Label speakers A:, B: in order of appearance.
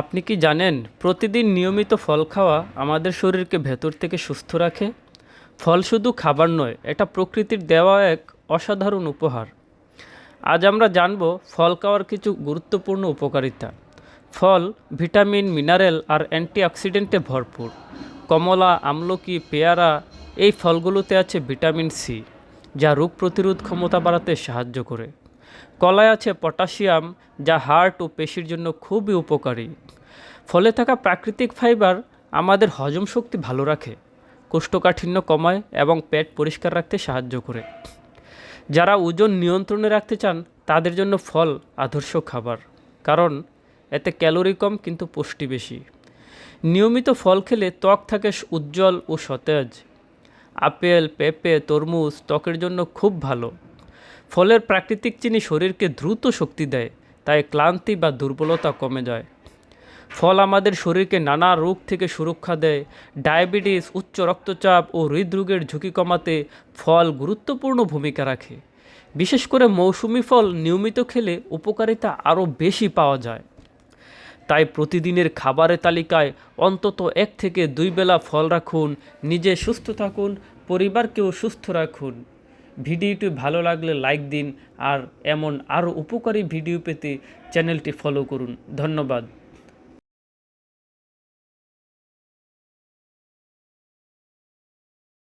A: আপনি কি জানেন প্রতিদিন নিয়মিত ফল খাওয়া আমাদের শরীরকে ভেতর থেকে সুস্থ রাখে? ফল শুধু খাবার নয়, এটা প্রকৃতির দেওয়া এক অসাধারণ উপহার। আজ আমরা জানব ফল খাওয়ার কিছু গুরুত্বপূর্ণ উপকারিতা। ফল, ভিটামিন, মিনারেল আর অ্যান্টিঅক্সিডেন্টে ভরপুর। কমলা, আমলকি, পেয়ারা, এই ফলগুলোতে আছে ভিটামিন সি, যা রোগ প্রতিরোধ ক্ষমতা বাড়াতে সাহায্য করে। কলায় আছে পটাশিয়াম, যা হার্ট ও পেশির জন্য খুবই উপকারী। ফলে থাকা প্রাকৃতিক ফাইবার আমাদের হজম শক্তি ভালো রাখে, কোষ্ঠকাঠিন্য কমায় এবং পেট পরিষ্কার রাখতে সাহায্য করে। যারা ওজন নিয়ন্ত্রণে রাখতে চান, তাদের জন্য ফল আদর্শ খাবার, কারণ এতে ক্যালোরি কম কিন্তু পুষ্টি বেশি। নিয়মিত ফল খেলে ত্বক থাকে উজ্জ্বল ও সতেজ। আপেল, পেঁপে, তরমুজ ত্বকের জন্য খুব ভালো। ফলের প্রাকৃতিক চিনি শরীরকে দ্রুত শক্তি দেয়, তাই ক্লান্তি বা দুর্বলতা কমে যায়। ফল আমাদের শরীরকে নানা রোগ থেকে সুরক্ষা দেয়। ডায়াবেটিস, উচ্চ রক্তচাপ ও হৃদরোগের ঝুঁকি কমাতে ফল গুরুত্বপূর্ণ ভূমিকা রাখে। বিশেষ করে মৌসুমি ফল নিয়মিত খেলে উপকারিতা আরও বেশি পাওয়া যায়। তাই প্রতিদিনের খাবারের তালিকায় অন্তত এক থেকে দুই বেলা ফল রাখুন, নিজে সুস্থ থাকুন, পরিবারকেও সুস্থ রাখুন। ভিডিওটি ভালো লাগলে লাইক দিন আর এমন আরও উপকারী ভিডিও পেতে চ্যানেলটি ফলো করুন। ধন্যবাদ।